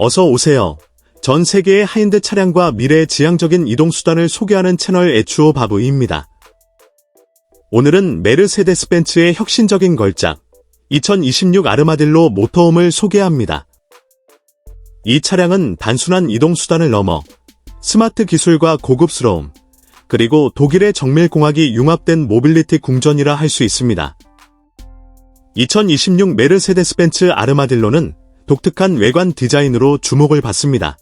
어서 오세요. 전 세계의 하인드 차량과 미래의 지향적인 이동 수단을 소개하는 채널 에추오 바브입니다. 오늘은 메르세데스 벤츠의 혁신적인 걸작 2026 아르마딜로 모터홈을 소개합니다. 이 차량은 단순한 이동 수단을 넘어 스마트 기술과 고급스러움, 그리고 독일의 정밀공학이 융합된 모빌리티 궁전이라 할 수 있습니다. 2026 메르세데스 벤츠 아르마딜로는 독특한 외관 디자인으로 주목을 받습니다.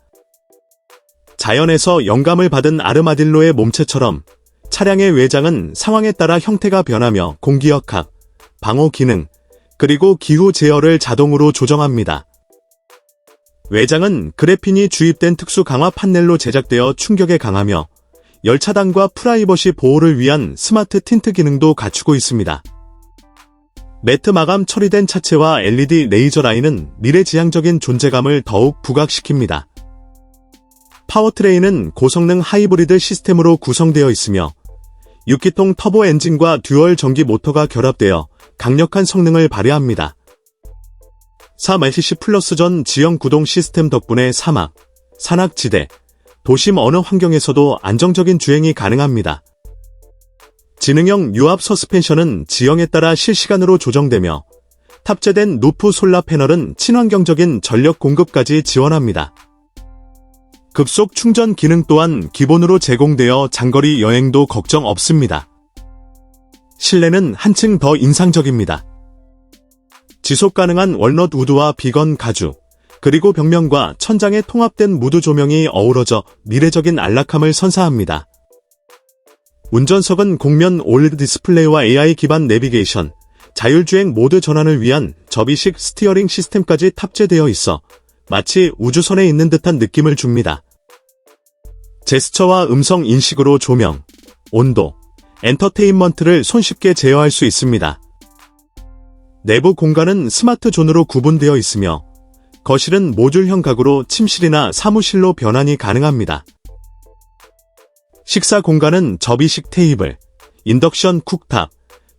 자연에서 영감을 받은 아르마딜로의 몸체처럼 차량의 외장은 상황에 따라 형태가 변하며 공기역학, 방호 기능, 그리고 기후 제어를 자동으로 조정합니다. 외장은 그래핀이 주입된 특수 강화 판넬로 제작되어 충격에 강하며 열차단과 프라이버시 보호를 위한 스마트 틴트 기능도 갖추고 있습니다. 매트 마감 처리된 차체와 LED 레이저 라인은 미래지향적인 존재감을 더욱 부각시킵니다. 파워트레인은 고성능 하이브리드 시스템으로 구성되어 있으며 6기통 터보 엔진과 듀얼 전기 모터가 결합되어 강력한 성능을 발휘합니다. 3LCC 플러스 전 지형 구동 시스템 덕분에 사막, 산악지대, 도심 어느 환경에서도 안정적인 주행이 가능합니다. 지능형 유압 서스펜션은 지형에 따라 실시간으로 조정되며 탑재된 루프 솔라 패널은 친환경적인 전력 공급까지 지원합니다. 급속 충전 기능 또한 기본으로 제공되어 장거리 여행도 걱정 없습니다. 실내는 한층 더 인상적입니다. 지속 가능한 월넛 우드와 비건 가죽, 그리고 벽면과 천장에 통합된 무드 조명이 어우러져 미래적인 안락함을 선사합니다. 운전석은 곡면 올드 디스플레이와 AI 기반 내비게이션, 자율주행 모드 전환을 위한 접이식 스티어링 시스템까지 탑재되어 있어 마치 우주선에 있는 듯한 느낌을 줍니다. 제스처와 음성 인식으로 조명, 온도, 엔터테인먼트를 손쉽게 제어할 수 있습니다. 내부 공간은 스마트 존으로 구분되어 있으며 거실은 모듈형 가구로 침실이나 사무실로 변환이 가능합니다. 식사 공간은 접이식 테이블, 인덕션 쿡탑,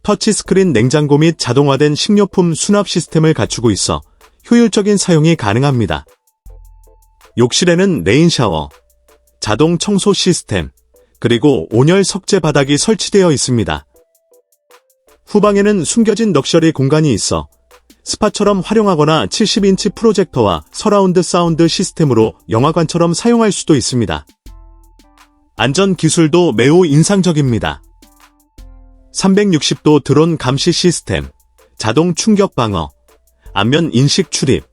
터치스크린 냉장고 및 자동화된 식료품 수납 시스템을 갖추고 있어 효율적인 사용이 가능합니다. 욕실에는 레인 샤워, 자동 청소 시스템, 그리고 온열 석재 바닥이 설치되어 있습니다. 후방에는 숨겨진 럭셔리 공간이 있어 스파처럼 활용하거나 70인치 프로젝터와 서라운드 사운드 시스템으로 영화관처럼 사용할 수도 있습니다. 안전 기술도 매우 인상적입니다. 360도 드론 감시 시스템, 자동 충격 방어, 안면 인식 출입,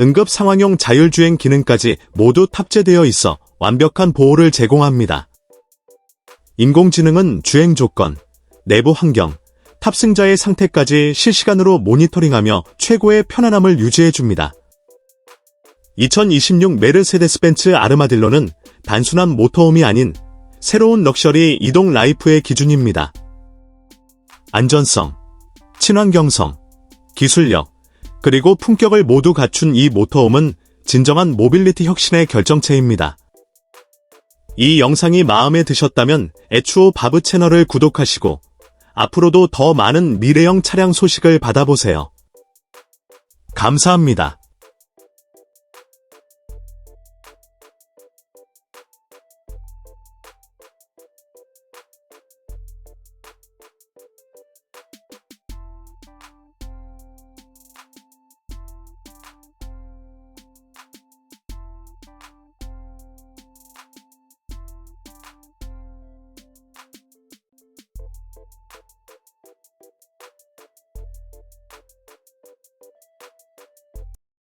응급 상황용 자율주행 기능까지 모두 탑재되어 있어 완벽한 보호를 제공합니다. 인공지능은 주행 조건, 내부 환경, 탑승자의 상태까지 실시간으로 모니터링하며 최고의 편안함을 유지해줍니다. 2026 메르세데스 벤츠 아르마딜로는 단순한 모터홈이 아닌 새로운 럭셔리 이동 라이프의 기준입니다. 안전성, 친환경성, 기술력, 그리고 품격을 모두 갖춘 이 모터홈은 진정한 모빌리티 혁신의 결정체입니다. 이 영상이 마음에 드셨다면 에추오 바브 채널을 구독하시고 앞으로도 더 많은 미래형 차량 소식을 받아보세요. 감사합니다.